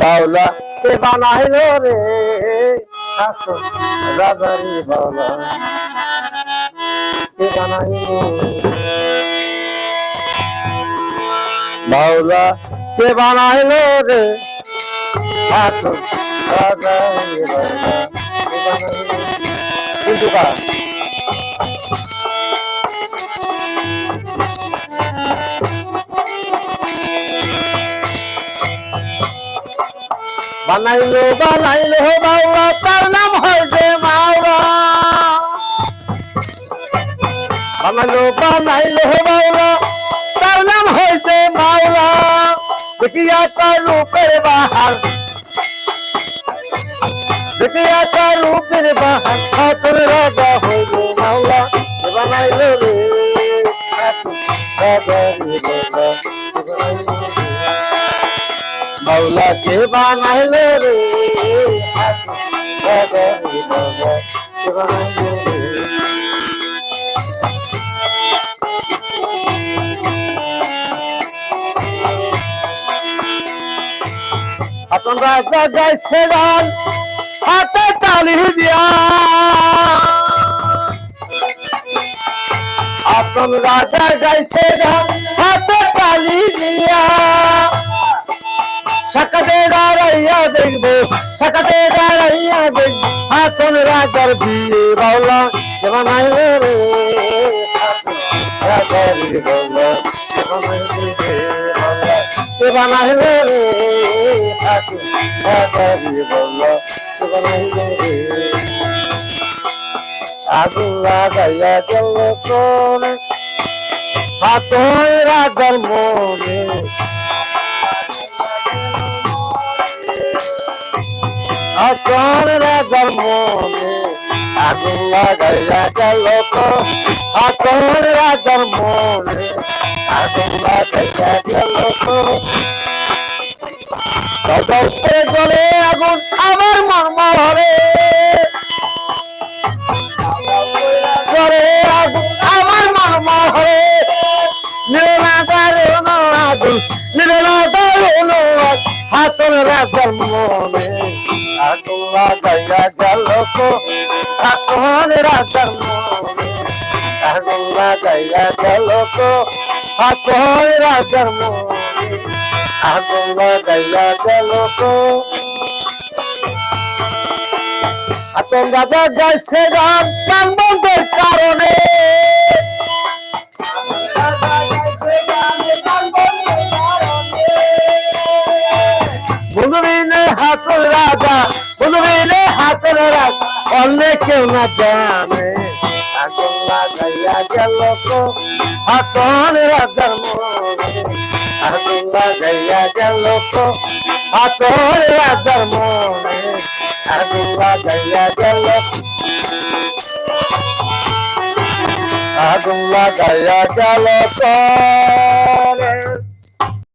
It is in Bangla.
বাউলা কে বানাইল রে? হাসন রাজারি বাউলা কে বানাইল? বাউলা কে বানাইল রে? হাসন রাজারি বাউলা কে বানাইল? কিন্তু বানাইলো বানাইলো বাউলা তার নাম হয় যে মাওলা বানাইলো বানাইলো বাউলা তার নাম হয় যে মাওলা দেখিয়া তার রূপের বাহার। দেখিয়া তার রূপের বাহার, হাতের রাজা হইল মাওলা বানাইলো রে রাজা রে? মাওলা কে বানাইলো রে। হাতন রাজা গাইছে গান হাতে তালি দিয়া। হাতন রাজা গাইছে গান হাতে তালি দিয়া। সাকাতে দাঁড়াইয়া দেখব, সাকাতে দাঁড়াইয়া দেখব হাতন রাজার বিয়ে বাউলা। কে বানাইলো রে রাজার বাউলা। কে বানাইলো রে রাজার বাউলা। কে বানাইলো রে আগুন লাগাইয়া গেল কোন হাতন রাজার মনে আকার রাজার মনে আগুন লাগাইয়া গেল তো। আকার রাজার মনে আগুন লাগাইয়া গেল আগুন, আমার মন রাজার মনে আগুন লাগাইয়া গেল তো রাজার আগুন রাজার মনে আগুন লাগাইয়া গেল তো হাতন রাজা গাইছে গান গান কারণে হাতন রাজা বন্ধুবিনে হাতন রাজা। অন্য কেউ না জানে, আগুন লাগাইয়া গেল হাতন রাজার মনে, আগুন লাগাইয়া গেল আগুন লাগাইয়া গেল আগুন লাগাইয়া গেল